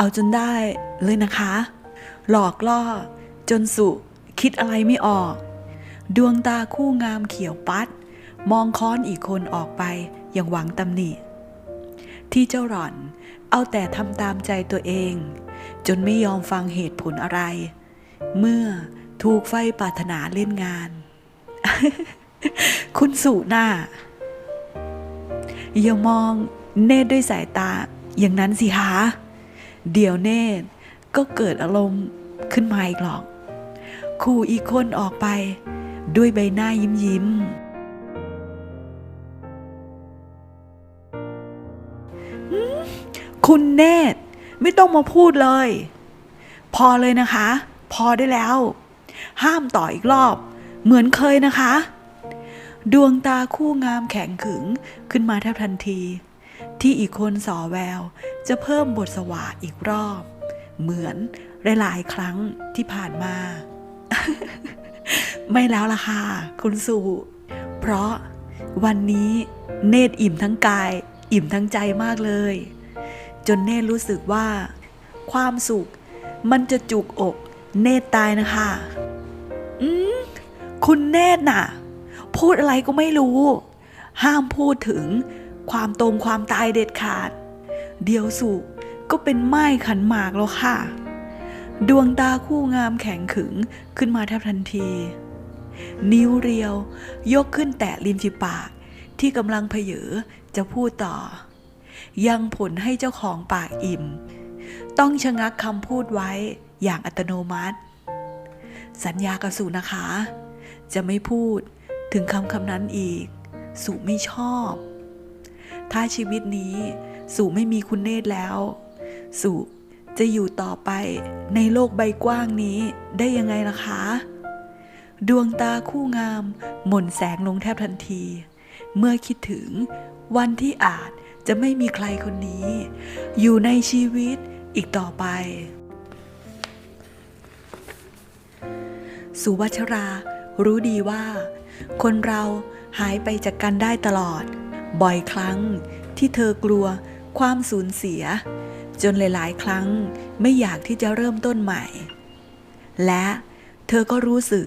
เนตรน่ะเอาจนได้เลยนะคะ หลอกล่อ จนสุคิดอะไรไม่ออก ดวงตาคู่งามเขียวปัด มองค้อนอีกคนออกไปอย่างหวังตำหนิ ที่เจ้าหล่อนเอาแต่ทำตามใจตัวเอง จนไม่ยอมฟังเหตุผลอะไร เมื่อถูกไฟปรารถนาเล่นงาน คุณสุหน้า อย่ามองเนตรด้วยสายตาอย่างนั้นสิคะ เดี๋ยวเนตก็เกิดอารมณ์ขึ้นมาอีกหรอกขู่อีกคนออกไป ด้วยใบหน้ายิ้มยิ้ม คุณเนตไม่ต้องมาพูดเลย พอเลยนะคะ พอได้แล้ว ห้ามต่ออีกรอบ เหมือนเคยนะคะ ดวงตาคู่งามแข็งขึงขึ้นมาแทบทันที ที่อีกคนสอแวว จะเพิ่มบทสวาอีกรอบ เหมือนหลายๆครั้งที่ผ่านมา ไม่แล้วล่ะค่ะ คุณสุเพราะวันนี้เนตรอิ่มทั้งกาย อิ่มทั้งใจมากเลย จนเนตรรู้สึกว่า ความสุข มันจะจุกอก เนตรตายนะคะ อืมคุณเนตรน่ะ พูดอะไรก็ไม่รู้ ห้ามพูดถึง ความตรงความตายเด็ดขาด เดียวสุก็เป็นไม้ขันหมากแล้วค่ะ ดวงตาคู่งามแข็งขึงขึ้นมาแทบทันที นิ้วเรียว ยกขึ้นแตะริมฝีปาก ที่กำลังเพยอจะพูดต่อ ยังผลให้เจ้าของปากอิ่ม ต้องชะงักคำพูดไว้อย่างอัตโนมัติ สัญญากับสุนะคะ จะไม่พูดถึงคำคำนั้นอีก สุไม่ชอบ ถ้าชีวิตนี้สุไม่มีคุณเนตรแล้วสุจะอยู่ต่อไปในโลกใบกว้างนี้ได้ยังไงล่ะคะ ดวงตาคู่งาม หม่นแสงลงแทบทันที เมื่อคิดถึงวันที่อาจจะไม่มีใครคนนี้ อยู่ในชีวิตอีกต่อไป สุวัชรารู้ดีว่า คนเราหายไปจากกันได้ตลอด บ่อยครั้งที่เธอกลัวความสูญเสีย จนหลายๆ ครั้งไม่อยากที่จะเริ่มต้นใหม่ และเธอก็รู้สึก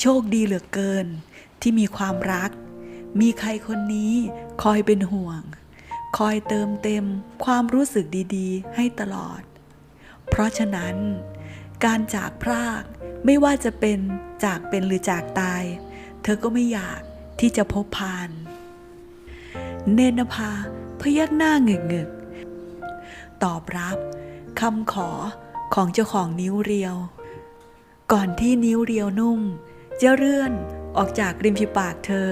โชคดีเหลือเกิน ที่มีความรัก มีใครคนนี้คอยเป็นห่วง คอยเติมเต็มความรู้สึกดีๆ ให้ตลอด เพราะฉะนั้น การจากพรากไม่ว่าจะเป็นจากเป็นหรือจากตาย เธอก็ไม่อยากที่จะพบพาน เนนภาพยักหน้าเงึกเงึกๆตอบรับคำขอของเจ้าของนิ้วเรียว ก่อนที่นิ้วเรียวนุ่ม จะเลื่อนออกจากริมฝีปากเธอ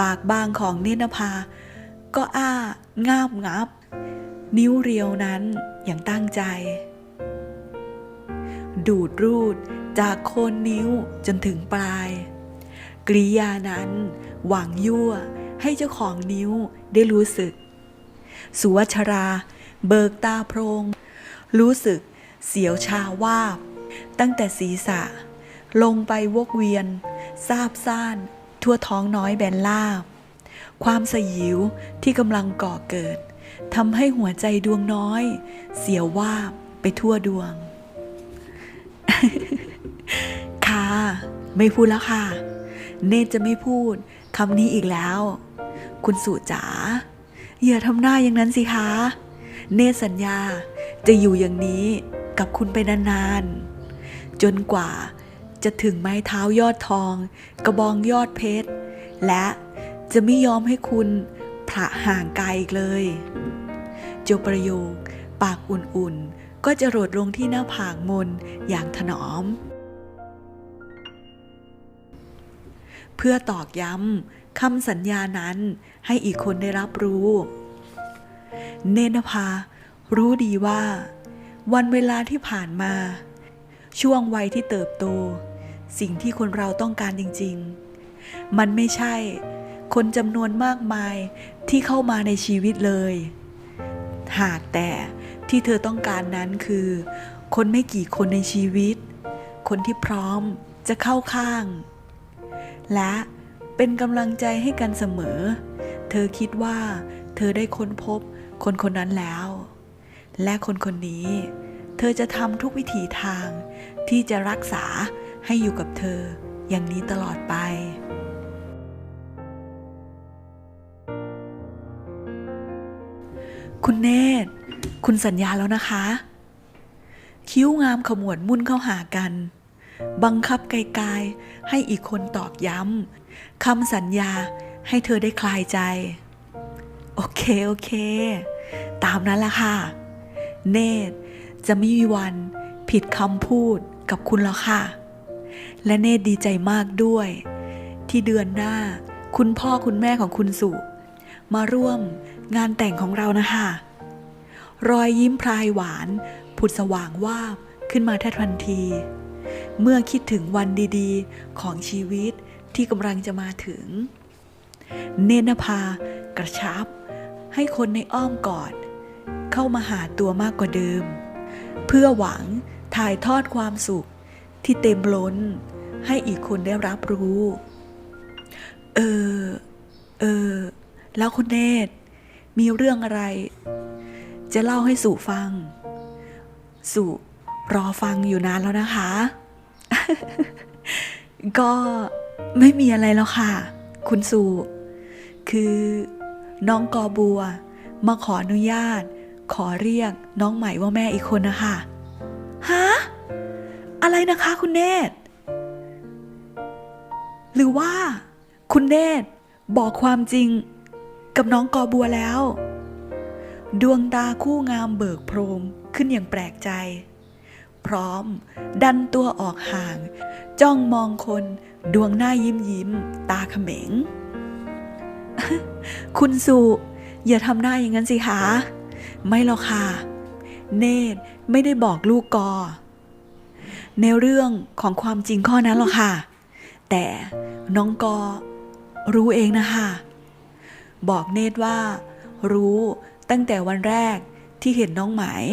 ปากบางของเนนภา ก็อ้างาบงับ นิ้วเรียวนั้นอย่างตั้งใจ ดูดรูดจากโคนนิ้วจนถึงปลาย กริยานั้นหวังยั่ว ให้เจ้าของนิ้วได้รู้สึก สุวัชรา เบิกตาโพรง รู้สึกเสียวชาวาบ ตั้งแต่ศีรษะ ลงไปวกเวียนซาบซ่าน ทั่วท้องน้อยแบนลาบ ความสยิวที่กำลังก่อเกิดทำให้หัวใจดวงน้อย เสียววาบไปทั่วดวง ค่ะ ไม่พูดแล้วค่ะ เนตจะไม่พูด คำนี้อีกแล้ว คุณสุจ๋าอย่าทำหน้าอย่างนั้นสิคะ เนสัญญาจะอยู่อย่างนี้กับคุณไปนานๆ จนกว่าจะถึงไม้เท้ายอดทอง กระบองยอดเพชร และจะไม่ยอมให้คุณพระห่างไกลอีกเลยจบประโยค ปากอุ่นๆ ก็จะโรดลงที่หน้าผากมนอย่างถนอม เพื่อตอกย้ำคำสัญญานั้นให้อีกคนได้รับรู้ เนนภา รู้ดีว่า วันเวลาที่ผ่านมา ช่วงวัยที่เติบโต สิ่งที่คนเราต้องการจริง ๆ มันไม่ใช่ คนจำนวนมากมายที่เข้ามาในชีวิตเลย หากแต่ที่เธอต้องการนั้นคือ คนไม่กี่คนในชีวิต คนที่พร้อมจะเข้าข้าง และเป็นกำลังใจให้กันเสมอ เธอคิดว่าเธอได้ค้นพบคนคนนั้นแล้ว และคนคนนี้ เธอจะทำทุกวิถีทางที่จะรักษาให้อยู่กับเธออย่างนี้ตลอดไปคุณเนตร คุณสัญญาแล้วนะคะ คิ้วงามขมวดมุ่นเข้าหากัน บังคับไกลๆให้อีกคนตอกย้ำคำสัญญาให้เธอได้คลายใจ โอเค โอเค ตามนั้นละค่ะ เนตรจะไม่มีวันผิดคำพูดกับคุณแล้วค่ะ และเนตรดีใจมากด้วย ที่เดือนหน้า คุณพ่อคุณแม่ของคุณสุมาร่วมงานแต่งของเรานะคะ รอยยิ้มพรายหวาน ผุดสว่างวาบขึ้นมาแทบทันที เมื่อคิดถึงวันดีๆ ของชีวิตที่กำลังจะมาถึง เนนภากระชับ ให้คนในอ้อมกอด เข้ามาหาตัวมากกว่าเดิม เพื่อหวังถ่ายทอดความสุขที่เต็มล้น ให้อีกคนได้รับรู้ เออ เออ แล้วคุณเนตรมีเรื่องอะไร จะเล่าให้สู่ฟัง สู่รอฟังอยู่นานแล้วนะคะ ก็ไม่มีอะไรแล้วค่ะ คุณสูคือน้องกอบัว มาขออนุญาต ขอเรียกน้องใหม่ว่าแม่อีกคนนะคะฮะอะไรนะคะคุณเนตหรือว่าคุณเนตบอกความจริงกับน้องกอบัวแล้ว ดวงตาคู่งามเบิกโพรงขึ้นอย่างแปลกใจ พร้อม ดันตัวออกห่าง จ้องมองคน ดวงหน้ายิ้มยิ้ม ตาเขม็ง คุณสุอย่าทำหน้าอย่างนั้นสิคะ ไม่หรอกค่ะ เนตไม่ได้บอกลูกกอ ในเรื่องของความจริงข้อนั้นหรอกค่ะ แต่น้องกอ รู้เองนะคะ บอกเนตว่า รู้ตั้งแต่วันแรกที่เห็นน้องหมาย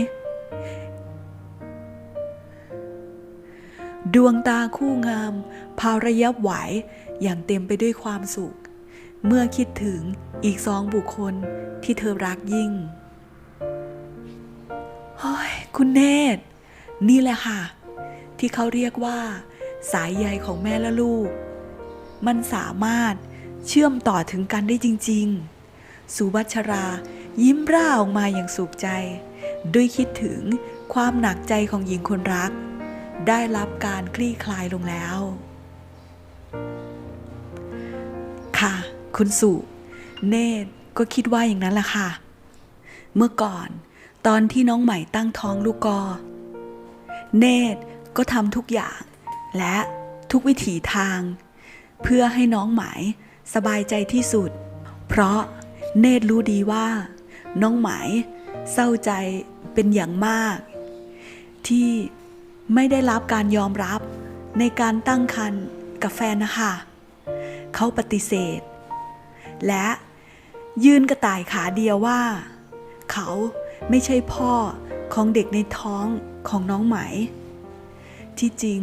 ดวงตาคู่งาม พาระยับไหวอย่างเต็มไปด้วยความสุข เมื่อคิดถึงอีกสองบุคคลที่เธอรักยิ่งเฮ้ยคุณเนตร นี่แหละค่ะ ที่เขาเรียกว่า สายใยของแม่และลูก มันสามารถเชื่อมต่อถึงกันได้จริง ๆ สุวัชรายิ้มร่าออกมาอย่างสุขใจ ด้วยคิดถึงความหนักใจของหญิงคนรัก ได้รับการคลี่คลายลงแล้ว ค่ะ คุณสุ เนตรก็คิดว่าอย่างนั้นแหละค่ะ เมื่อก่อนตอนที่น้องใหม่ตั้งท้องลูกกอ เนตรก็ทำทุกอย่าง และทุกวิถีทาง เพื่อให้น้องไหมายสบายใจที่สุด เพราะเนตรรู้ดีว่า น้องไหมายเศร้าใจเป็นอย่างมาก ที่ ไม่ได้รับการยอมรับในการตั้งครรภ์กับแฟนนะคะ เขาปฏิเสธ และยืนกระต่ายขาเดียวว่า เขาไม่ใช่พ่อของเด็กในท้องของน้องไหม ที่จริง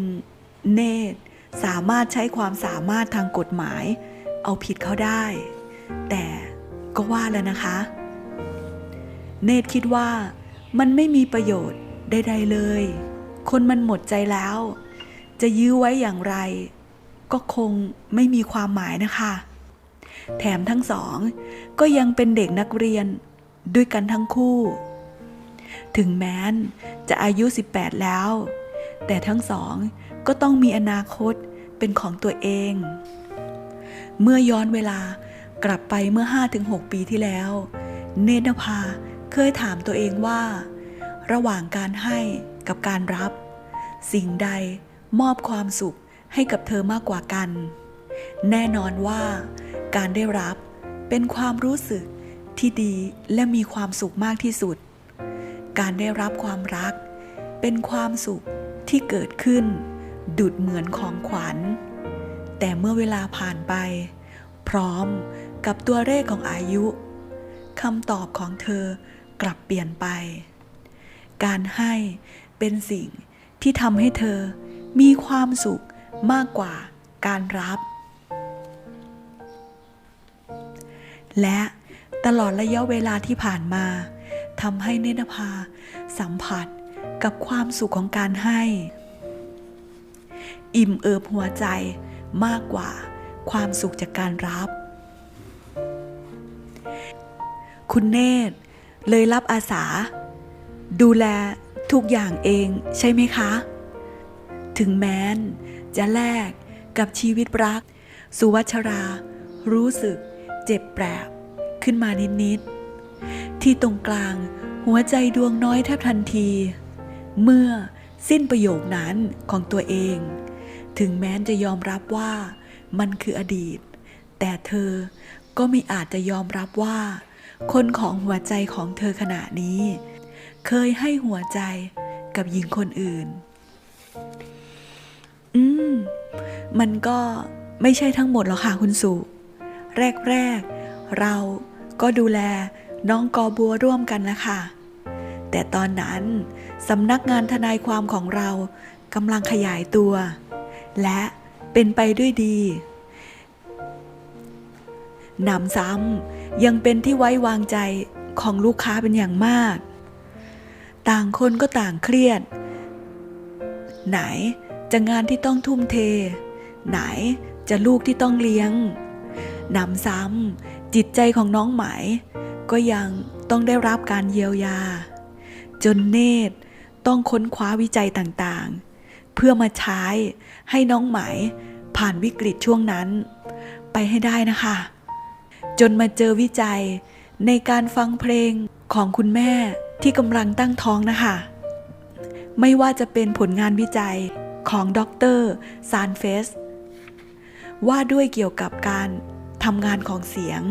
เนตรสามารถใช้ความสามารถทางกฎหมาย เอาผิดเขาได้ แต่ก็ว่าแล้วนะคะ เนตรคิดว่ามันไม่มีประโยชน์ใดๆเลย คนมันหมดใจแล้ว จะยื้อไว้อย่างไร ก็คงไม่มีความหมายนะคะ แถมทั้งสอง ก็ยังเป็นเด็กนักเรียนด้วยกันทั้งคู่ ถึงแม้นจะอายุ 18 แล้ว แต่ทั้งสองก็ต้องมีอนาคตเป็นของตัวเอง เมื่อย้อนเวลากลับไปเมื่อ 5-6 ปีที่แล้ว เนตรภาเคยถามตัวเองว่า ระหว่างการให้ กับการรับ สิ่งใดมอบความสุขให้กับเธอมากกว่ากัน แน่นอนว่าการได้รับเป็นความรู้สึกที่ดีและมีความสุขมากที่สุด การได้รับความรัก เป็นความสุขที่เกิดขึ้น ดุดเหมือนของขวัญ แต่เมื่อเวลาผ่านไป พร้อมกับตัวเลขของอายุคำตอบของเธอกลับเปลี่ยนไป การให้ เป็นสิ่งที่ทำให้เธอมีความสุขมากกว่าการรับ และตลอดระยะเวลาที่ผ่านมาทำให้เนตรภา สัมผัสกับความสุขของการให้ อิ่มเอิบหัวใจมากกว่าความสุขจากการรับ คุณเนตรเลยรับอาสา ดูแล ทุกอย่างเองใช่ไหมคะ ถึงแม้น จะแลกกับชีวิตรัก สุวัชรา รู้สึก เจ็บแปรบขึ้นมานิดๆที่ตรงกลางหัวใจดวงน้อยแทบทันที เมื่อสิ้นประโยคนั้นของตัวเอง ถึงแม้นจะยอมรับว่ามันคืออดีต แต่เธอก็ไม่อาจจะยอมรับว่า คนของหัวใจของเธอขณะนี้ เคยให้หัวใจกับหญิงคนอื่น อืม มันก็ไม่ใช่ทั้งหมดหรอกค่ะคุณสุ แรกๆ เราก็ดูแลน้องกอบัวร่วมกันนะคะ แต่ตอนนั้นสำนักงานทนายความของเรากำลังขยายตัว และเป็นไปด้วยดีหนำซ้ำยังเป็นที่ไว้วางใจของลูกค้าเป็นอย่างมาก ต่างคนก็ต่างเครียด ไหนจะงานที่ต้องทุ่มเท ไหนจะลูกที่ต้องเลี้ยงหนำซ้ำจิตใจของน้องไหม ก็ยังต้องได้รับการเยียวยา จนเนตรต้องค้นคว้าวิจัยต่างๆ เพื่อมาใช้ให้น้องไหมผ่านวิกฤตช่วงนั้น ไปให้ได้นะคะ จนมาเจอวิจัยในการฟังเพลงของคุณแม่ ที่กำลังตั้งท้องนะคะ ไม่ว่าจะเป็นผลงานวิจัยของดรซานเฟสว่าด้วยเกี่ยวกับการทำงานของเสียง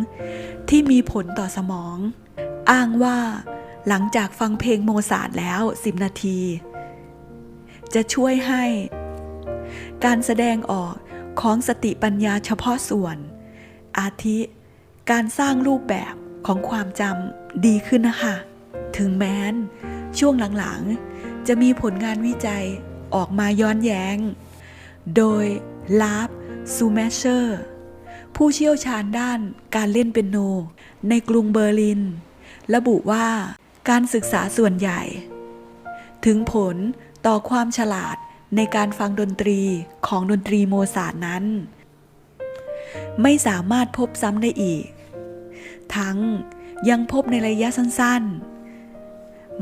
ที่มีผลต่อสมอง อ้างว่าหลังจากฟังเพลงโมซาร์ทแล้ว 10 นาที จะช่วยให้ การแสดงออกของสติปัญญาเฉพาะส่วน อาทิ การสร้างรูปแบบของความจำดีขึ้นนะคะ ถึงแม้น ช่วงหลังๆ จะมีผลงานวิจัยออกมาย้อนแย้ง โดยลาฟซูแมชเชอร์ ผู้เชี่ยวชาญด้านการเล่นเปียโน ในกรุงเบอร์ลิน ระบุว่าการศึกษาส่วนใหญ่ ถึงผลต่อความฉลาดในการฟังดนตรีของดนตรีโมซาร์นั้น ไม่สามารถพบซ้ำได้อีก ทั้งยังพบในระยะสั้นๆ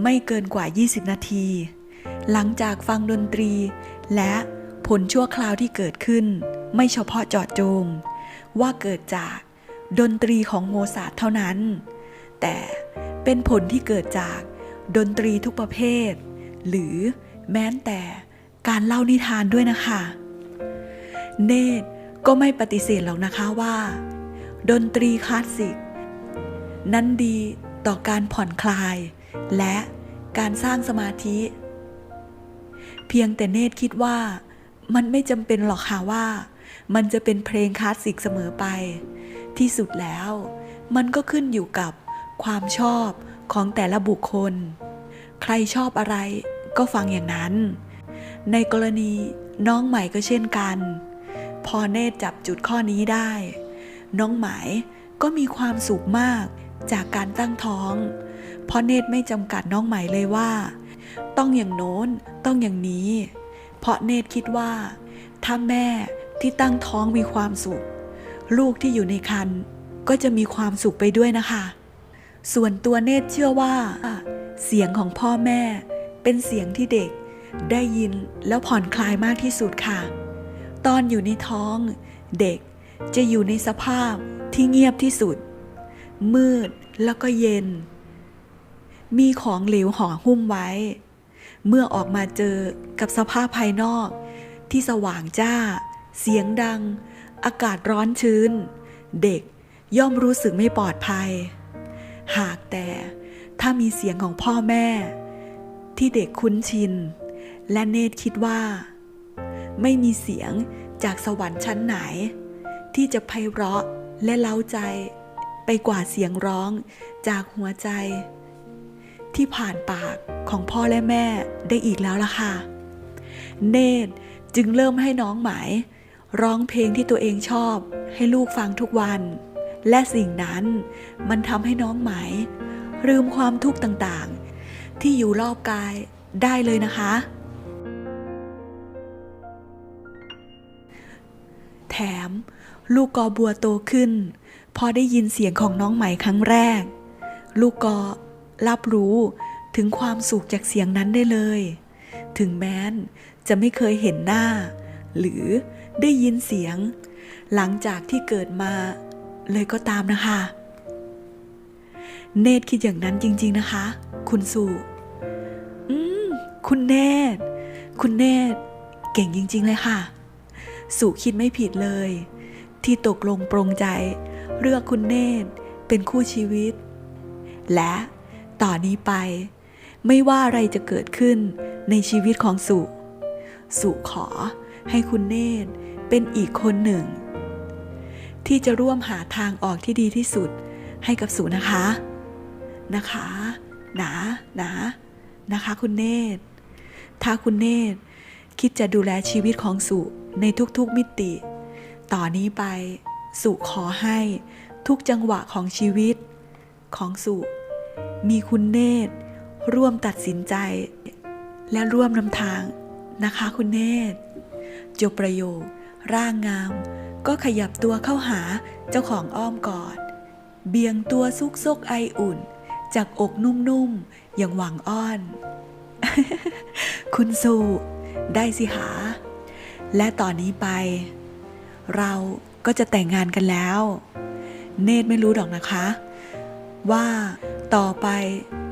ไม่เกินกว่า 20 นาที หลังจากฟังดนตรี และผลชั่วคราวที่เกิดขึ้น ไม่เฉพาะเจาะจง ว่าเกิดจากดนตรีของโมซาร์ทเท่านั้น แต่เป็นผลที่เกิดจากดนตรีทุกประเภท หรือแม้แต่การเล่านิทานด้วยนะคะ เนตก็ไม่ปฏิเสธหรอกนะคะว่า ดนตรีคลาสสิก นั้นดีต่อการผ่อนคลาย และการสร้างสมาธิ เพียงแต่เนตรคิดว่ามันไม่จำเป็นหรอกค่ะว่า มันจะเป็นเพลงคลาสสิกเสมอไป ที่สุดแล้ว มันก็ขึ้นอยู่กับความชอบของแต่ละบุคคล ใครชอบอะไรก็ฟังอย่างนั้น ในกรณีน้องใหม่ก็เช่นกัน พอเนตรจับจุดข้อนี้ได้ น้องหมายก็มีความสุขมากจากการตั้งท้อง พราะเนตรไม่จำกัดน้องใหม่เลยว่า ต้องอย่างโน้นต้องอย่างนี้ เพราะเนตรคิดว่า ถ้าแม่ที่ตั้งท้องมีความสุข ลูกที่อยู่ในครรภ์ก็จะมีความสุขไปด้วยนะคะ ส่วนตัวเนตรเชื่อว่า เสียงของพ่อแม่ เป็นเสียงที่เด็กได้ยินแล้วผ่อนคลายมากที่สุดค่ะ ตอนอยู่ในท้อง เด็กจะอยู่ในสภาพที่เงียบที่สุด มืดแล้วก็เย็น มีของเหลวห่อหุ้มไว้ เมื่อออกมาเจอกับสภาพภายนอก ที่สว่างจ้า เสียงดัง อากาศร้อนชื้น เด็กย่อมรู้สึกไม่ปลอดภัย หากแต่ถ้ามีเสียงของพ่อแม่ ที่เด็กคุ้นชิน และเนตรคิดว่า ไม่มีเสียงจากสวรรค์ชั้นไหน ที่จะไพเราะและเล้าใจ ไปกว่าเสียงร้องจากหัวใจ ที่ผ่านปากของพ่อและแม่ได้อีกแล้วล่ะค่ะ เนตรจึงเริ่มให้น้องหมายร้องเพลงที่ตัวเองชอบให้ลูกฟังทุกวัน และสิ่งนั้นมันทำให้น้องหมายลืมความทุกข์ต่างๆ ที่อยู่รอบกายได้เลยนะคะ แถมลูกกอบัวโตขึ้น พอได้ยินเสียงของน้องใหม่ครั้งแรก ลูกกอ รับรู้ถึงความสุขจากเสียงนั้นได้เลย ถึงแม้นจะไม่เคยเห็นหน้า หรือได้ยินเสียง หลังจากที่เกิดมาเลยก็ตามนะคะ เนตคิดอย่างนั้นจริง ๆนะคะ คุณสุอืม คุณเนตคุณเนตเก่งจริง ๆ เลยค่ะสุคิดไม่ผิดเลย ที่ตกลงปรงใจ เลือกคุณเนตเป็นคู่ชีวิต และ ต่อนนี้ไป ไม่ว่าอะไรจะเกิดขึ้นในชีวิตของสุ สุขอให้คุณเนตรเป็นอีกคนหนึ่ง ที่จะร่วมหาทางออกที่ดีที่สุดให้กับสุนะคะ นะคะนะนะนะคะ คุณเนตร ถ้าคุณเนตรคิดจะดูแลชีวิตของสุในทุกๆมิติ ต่อนนี้ไป สุขอให้ทุกจังหวะของชีวิตของสุ มีคุณเนตร ร่วมตัดสินใจ และร่วมนำทางนะคะคุณเนตร จบประโยค ร่างงาม ก็ขยับตัวเข้าหาเจ้าของอ้อมกอด เบี่ยงตัวซุกซกไออุ่น จากอกนุ่มๆ อย่างหวังอ้อน คุณสุได้สิหา และตอนนี้ไป เราก็จะแต่งงานกันแล้ว เนตรไม่รู้หรอกนะคะ ว่าต่อไป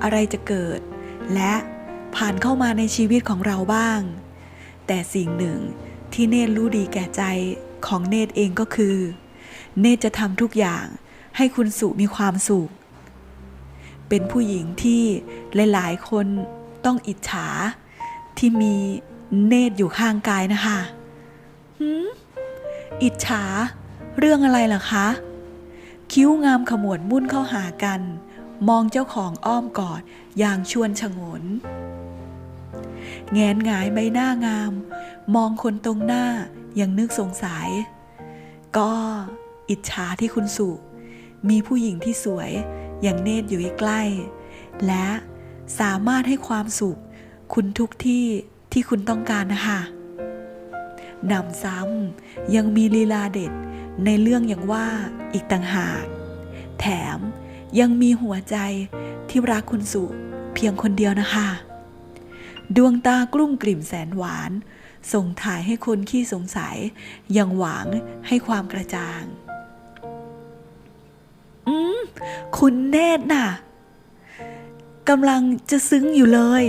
อะไรจะเกิด และผ่านเข้ามาในชีวิตของเราบ้าง แต่สิ่งหนึ่งที่เนตรรู้ดีแก่ใจของเนตรเองก็คือ เนตรจะทำทุกอย่างให้คุณสุมีความสุข เป็นผู้หญิงที่หลาย ๆ คนต้องอิจฉา ที่มีเนตรอยู่ข้างกายนะคะ หืม อิจฉา เรื่องอะไรล่ะคะ คิ้วงามขมวดมุ่นเข้าหากัน มองเจ้าของอ้อมกอดอย่างชวนชงน แงนหงายใบหน้างาม มองคนตรงหน้าย่างนึกสงสัย ก็อิจฉาที่คุณสุมีผู้หญิงที่สวยอย่างเนตรอยู่ใกล้ และสามารถให้ความสุข คุณทุกที่ที่คุณต้องการนะคะนำซ้ำยังมีลีลาเด็ด ในเรื่องอย่างว่าอีกต่างหาก แถมยังมีหัวใจที่รักคุณสุเพียงคนเดียวนะคะ ดวงตากลุ้มกลิ่มแสนหวาน ส่งถ่ายให้คนขี้สงสัย ยังหวังให้ความกระจ่าง อืม คุณเนตรน่ะกำลังจะซึ้งอยู่เลย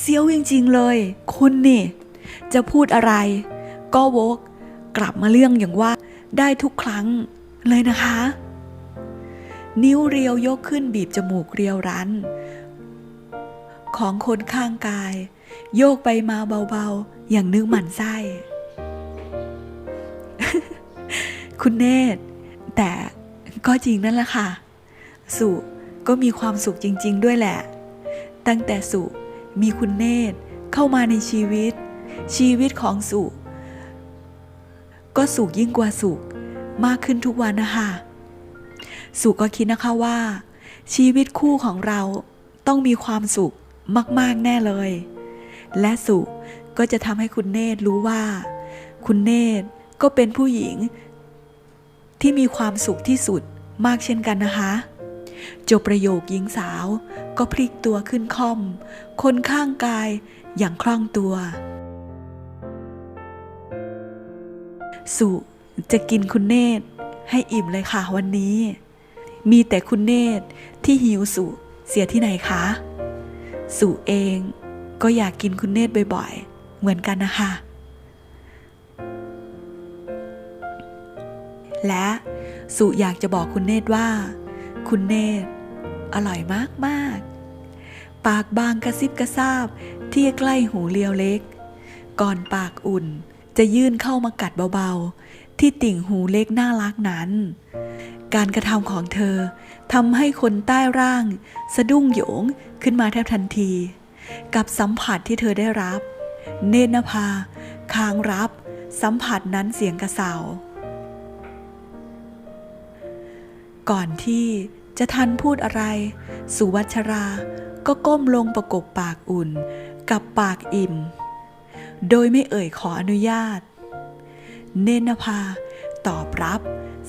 เสียวจริงๆเลย คุณนี่ จะพูดอะไร ก็วกกลับมาเรื่องอย่างว่า ได้ทุกครั้งเลยนะคะ นิ้วเรียวยกขึ้นบีบจมูกเรียวรั้น ของคนข้างกาย โยกไปมาเบาๆ อย่างนึกหมันไส้ คุณเนตรแต่ก็จริงนั่นแหละค่ะ สุก็มีความสุขจริง ๆ ด้วยแหละ ตั้งแต่สุมีคุณเนตรเข้ามาในชีวิต ชีวิตของสุ ก็สุขยิ่งกว่าสุขมากขึ้นทุกวันนะคะ สุก็คิดนะคะว่า ชีวิตคู่ของเราต้องมีความสุขมากๆแน่เลย และสุก็จะทำให้คุณเนตรรู้ว่า คุณเนตรก็เป็นผู้หญิง ที่มีความสุขที่สุดมากเช่นกันนะคะจบประโยคหญิงสาวก็พลิกตัวขึ้นค่อม คนข้างกายอย่างคล่องตัว สุจะกินคุณเนตรให้อิ่มเลยค่ะวันนี้ มีแต่คุณเนตรที่หิวสุเสียที่ไหนคะสุเองก็อยากกินคุณเนตรบ่อยๆ เหมือนกันนะคะ และสุอยากจะบอกคุณเนตรว่า คุณเนตรอร่อยมากๆ ปากบางกระซิบกระซาบที่ใกล้หูเลียวเล็ก ก่อนปากอุ่น จะยื่นเข้ามากัดเบาๆ ที่ติ่งหูเล็กน่ารักนั้น การกระทำของเธอทำให้คนใต้ร่าง สะดุ้งโหยงขึ้นมาแทบทันที กับสัมผัสที่เธอได้รับ เนตรนภาค้างรับสัมผัสนั้นเสียงกระเซาก่อนที่จะทันพูดอะไร สุวัชราก็ก้มลงประกบปากอุ่น กับปากอิ่ม โดยไม่เอ่ยขออนุญาต เนนภา ตอบรับ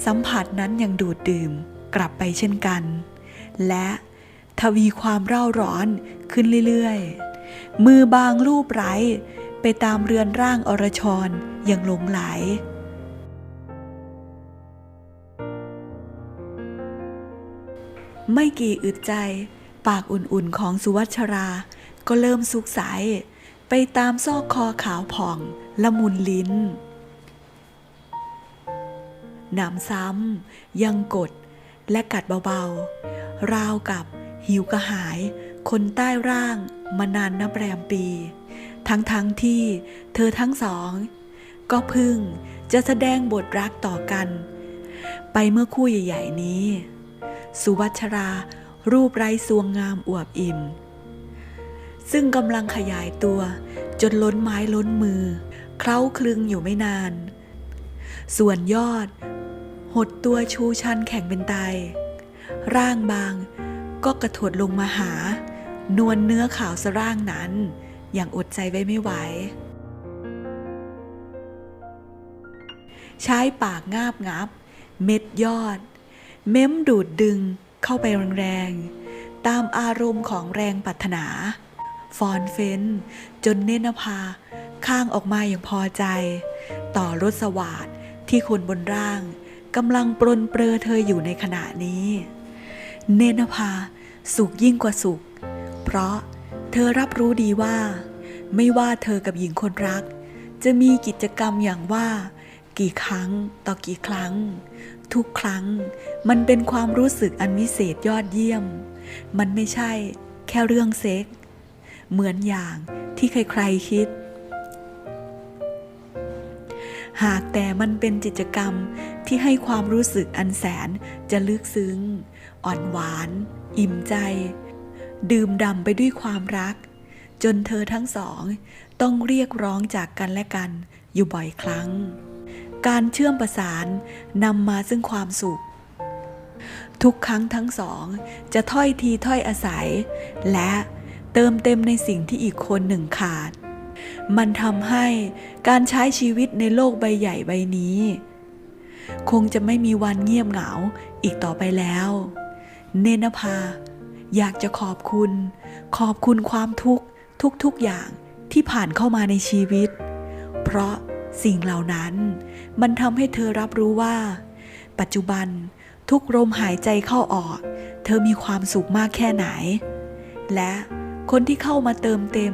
สัมผัสนั้นยังดูดดื่มกลับไปเช่นกัน และทวีความเร่าร้อนขึ้นเรื่อยๆ มือบางรูปไร้ไปตามเรือนร่างอรชรอย่างหลงไหล ไม่กี่อึดใจ ปากอุ่นๆของสุวัชรา ก็เริ่มสุกใส ไปตามซอกคอขาวผ่อง ละมุนลิ้นหนำซ้ำยังกดและกัดเบาๆ ราวกับหิวกระหาย คนใต้ร่างมานานนับแรมปี ทั้งๆทที่เธอทั้งสอง ก็พึ่งจะแสดงบทรักต่อกัน ไปเมื่อคู่ใหญ่ ๆ นี้ สุวัชรา รูปไร้สวงงามอวบอิ่ม ซึ่งกำลังขยายตัว จนล้นไม้ล้นมือ เคล้าคลึงอยู่ไม่นาน ส่วนยอด หดตัวชูชันแข็งเป็นไต ร่างบางก็กระถดลงมาหา นวลเนื้อขาวสร่างนั้น อย่างอดใจไว้ไม่ไหว ใช้ปากงาบงับ เม็ดยอด เม้มดูดดึงเข้าไปแรงๆ ตามอารมณ์ของแรงปรารถนา ฟอนเฟ้น จนเนนภา ข้างออกมาอย่างพอใจ ต่อรสสวาดที่คนบนร่างกำลังปรนเปรอเธออยู่ในขณะนี้ เนนภาสุขยิ่งกว่าสุข เพราะเธอรับรู้ดีว่า ไม่ว่าเธอกับหญิงคนรัก จะมีกิจกรรมอย่างว่า กี่ครั้งต่อกี่ครั้ง ทุกครั้งมันเป็นความรู้สึกอันวิเศษยอดเยี่ยม มันไม่ใช่แค่เรื่องเซ็ก เหมือนอย่างที่ใครๆคิด หากแต่มันเป็นกิจกรรมที่ให้ความรู้สึกอันแสนจะลึกซึ้ง อ่อนหวาน อิ่มใจ ดื่มด่ำไปด้วยความรัก จนเธอทั้งสองต้องเรียกร้องจากกันและกันอยู่บ่อยครั้ง การเชื่อมประสานนำมาซึ่งความสุข ทุกครั้งทั้งสองจะถ้อยทีถ้อยอาศัย และ เติมเต็มในสิ่งที่อีกคนหนึ่งขาด มันทำให้การใช้ชีวิตในโลกใบใหญ่ใบนี้ คงจะไม่มีวันเงียบเหงาอีกต่อไปแล้ว เนนภา อยากจะขอบคุณ ขอบคุณความทุกข์ทุกๆอย่างที่ผ่านเข้ามาในชีวิต เพราะสิ่งเหล่านั้นมันทำให้เธอรับรู้ว่า ปัจจุบันทุกลมหายใจเข้าออก เธอมีความสุขมากแค่ไหน และ คนที่เข้ามาเติมเต็ม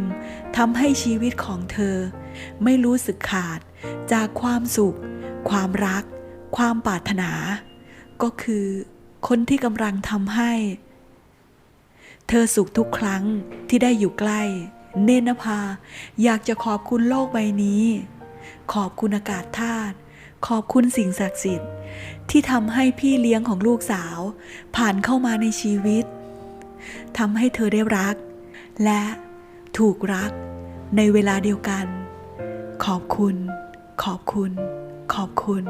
ทำให้ชีวิตของเธอ ไม่รู้สึกขาดจากความสุข ความรัก ความปรารถนา ก็คือคนที่กำลังทำให้ เธอสุขทุกครั้งที่ได้อยู่ใกล้ เนนภา อยากจะขอบคุณโลกใบนี้ ขอบคุณอากาศธาตุขอบคุณสิ่งศักดิ์สิทธิ์ ที่ทำให้พี่เลี้ยงของลูกสาว ผ่านเข้ามาในชีวิตทำให้เธอได้รัก และถูกรักในเวลาเดียวกัน ขอบคุณ ขอบคุณ ขอบคุณ